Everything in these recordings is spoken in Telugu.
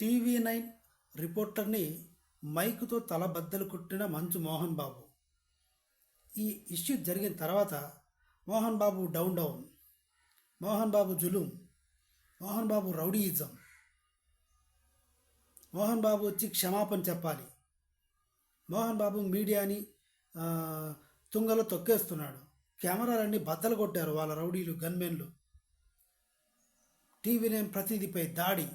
టీవీ నైన్ రిపోర్టర్ని మైకుతో తల బద్దలు కొట్టిన మంచు మోహన్ బాబు. ఈ ఇష్యూ జరిగిన తర్వాత మోహన్ బాబు డౌన్ డౌన్ మోహన్ బాబు జులుం మోహన్ బాబు రౌడీయిజం మోహన్ బాబు వచ్చి క్షమాపణ చెప్పాలి. మోహన్ బాబు మీడియాని తుంగలో తొక్కేస్తున్నాడు. కెమెరాలన్నీ బద్దలు కొట్టారు వాళ్ళ రౌడీలు గన్మెన్లు. టీవీ నైన్ ప్రతినిధిపై దాడి.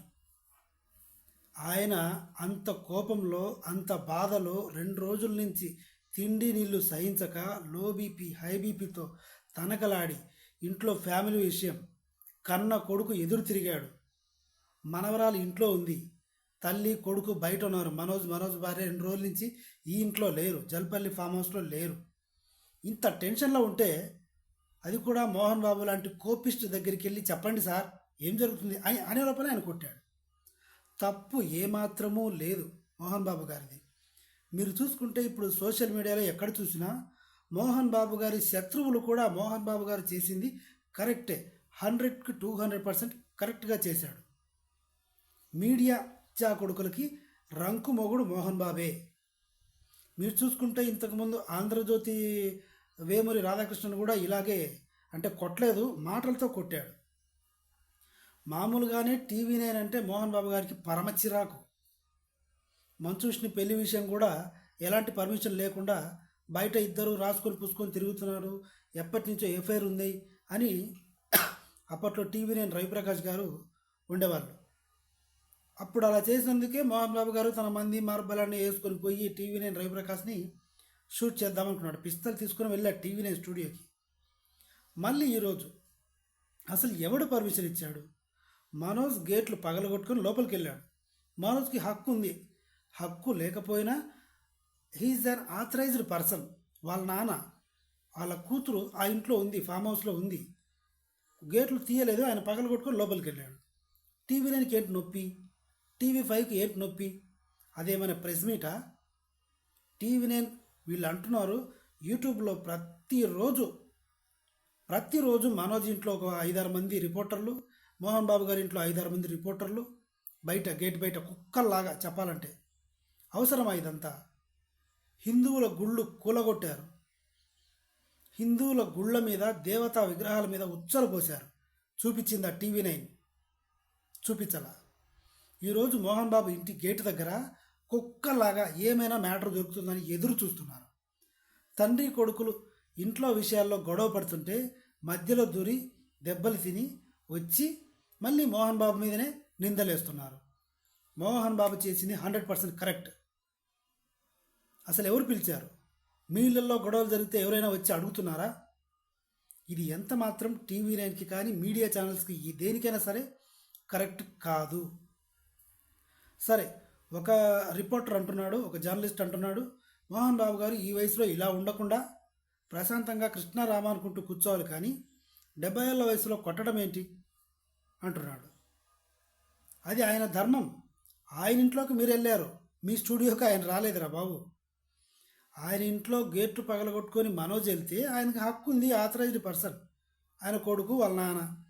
ఆయన అంత కోపంలో అంత బాధలో రెండు రోజుల నుంచి తిండి నీళ్ళు సహించక లో బీపీ హై బీపీతో తనకలాడి ఇంట్లో ఫ్యామిలీ విషయం కన్న కొడుకు ఎదురు తిరిగాడు. మనవరాలు ఇంట్లో ఉంది. తల్లి కొడుకు బయట ఉన్నారు. మనోజ్ మనోజ్ భార్య రెండు రోజుల నుంచి ఈ ఇంట్లో లేరు. జల్పల్లి ఫామ్ హౌస్లో లేరు. ఇంత టెన్షన్లో ఉంటే అది కూడా మోహన్ బాబు లాంటి కోపిస్ట్ దగ్గరికి వెళ్ళి చెప్పండి సార్ ఏం జరుగుతుంది అని అనే లోపలే ఆయన కొట్టాడు. తప్పు ఏమాత్రమూ లేదు మోహన్ బాబు గారిది. మీరు చూసుకుంటే ఇప్పుడు సోషల్ మీడియాలో ఎక్కడ చూసినా మోహన్ బాబు గారి శత్రువులు కూడా మోహన్ బాబు గారు చేసింది కరెక్టే. హండ్రెడ్కి టూ హండ్రెడ్ పర్సెంట్ కరెక్ట్గా చేశాడు. మీడియా చా కొడుకులకి రంకు మొగుడు మోహన్ బాబే. మీరు చూసుకుంటే ఇంతకుముందు ఆంధ్రజ్యోతి వేమూరి రాధాకృష్ణన్ కూడా ఇలాగే అంటే కొట్టలేదు మాటలతో కొట్టాడు. మామూలుగానే టీవీ నేనంటే మోహన్ బాబు గారికి పరమ చిరాకు. మంచూష్ని పెళ్ళి విషయం కూడా ఎలాంటి పర్మిషన్ లేకుండా బయట ఇద్దరు రాసుకొని పూసుకొని తిరుగుతున్నారు ఎప్పటి నుంచో ఎఫ్ఐఆర్ ఉంది అని అప్పట్లో టీవీ నేను రవిప్రకాష్ గారు ఉండేవాళ్ళు. అప్పుడు అలా చేసినందుకే మోహన్ బాబు గారు తన మంది మార్బలాన్ని వేసుకొని పోయి టీవీ నేను రవిప్రకాష్ని షూట్ చేద్దామనుకున్నాడు. పిస్తల్ తీసుకొని వెళ్ళాడు టీవీ నేను స్టూడియోకి. మళ్ళీ ఈరోజు అసలు ఎవడు పర్మిషన్ ఇచ్చాడు? మనోజ్ గేట్లు పగలగొట్టుకొని లోపలికి వెళ్ళాడు మనోజ్కి హక్కు ఉంది హక్కు లేకపోయినా హీఈస్ అన్ ఆథరైజ్డ్ పర్సన్. వాళ్ళ నాన్న వాళ్ళ కూతురు ఆ ఇంట్లో ఉంది ఫామ్ హౌస్లో ఉంది. గేట్లు తీయలేదు ఆయన పగలగొట్టుకుని లోపలికి వెళ్ళాడు టీవీ నైన్కి ఏంటి నొప్పి? టీవీ ఫైవ్కి ఏంటి నొప్పి? అదేమైనా ప్రెస్ మీటా? టీవీ నైన్ వీళ్ళు అంటున్నారు యూట్యూబ్లో ప్రతిరోజు ప్రతిరోజు మనోజ్ ఇంట్లో ఒక ఐదారు మంది రిపోర్టర్లు మోహన్ బాబు గారి ఇంట్లో ఐదారు మంది రిపోర్టర్లు బయట గేట్ బయట కుక్కల్లాగా చెప్పాలంటే అవసరమా ఇదంతా? హిందువుల గుళ్ళు కూలగొట్టారు. హిందువుల గుళ్ళ మీద దేవతా విగ్రహాల మీద ఉచ్చలు పోశారు. చూపించింది ఆ టీవీ నైన్? చూపించలా. ఈరోజు మోహన్ బాబు ఇంటి గేటు దగ్గర కుక్కలాగా ఏమైనా మ్యాటర్ దొరుకుతుందని ఎదురు చూస్తున్నారు. తండ్రి కొడుకులు ఇంట్లో విషయాల్లో గొడవ పడుతుంటే మధ్యలో దూరి దెబ్బలు తిని వచ్చి మళ్ళీ మోహన్ బాబు మీదనే నిందలేస్తున్నారు. మోహన్ బాబు చేసింది హండ్రెడ్ పర్సెంట్ కరెక్ట్. అసలు ఎవరు పిలిచారు? మీ ఇళ్ళల్లో గొడవలు జరిగితే ఎవరైనా వచ్చి అడుగుతున్నారా? ఇది ఎంత మాత్రం టీవీ నైన్కి కానీ మీడియా ఛానల్స్కి ఈ దేనికైనా సరే కరెక్ట్ కాదు. సరే ఒక రిపోర్టర్ అంటున్నాడు ఒక జర్నలిస్ట్ అంటున్నాడు మోహన్ బాబు గారు ఈ వయసులో ఇలా ఉండకుండా ప్రశాంతంగా కృష్ణారామ అనుకుంటూ కూర్చోవాలి కానీ డెబ్బై ఏళ్ళ వయసులో కొట్టడం ఏంటి? అంటున్నాడు. అది ఆయన ధర్మం. ఆయన ఇంట్లోకి మీరు వెళ్ళారు. మీ స్టూడియోకి ఆయన రాలేదురా బాబు. ఆయన ఇంట్లో గేట్లు పగలగొట్టుకొని మనోజ్ వెళ్తే ఆయనకు హక్కు ఉంది ఆథరైజ్డ్ పర్సన్. ఆయన కొడుకు వాళ్ళ నాన్న.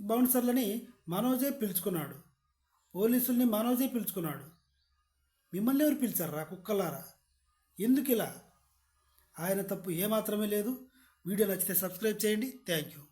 బౌన్సర్లని మనోజే పిలుచుకున్నాడు. పోలీసుల్ని మనోజే పిలుచుకున్నాడు. మిమ్మల్ని ఎవరు పిలిచారా కుక్కలారా? ఎందుకు ఇలా ఆయన తప్పు ఏమాత్రమే లేదు. వీడియో నచ్చితే సబ్స్క్రైబ్ చేయండి. Thank you.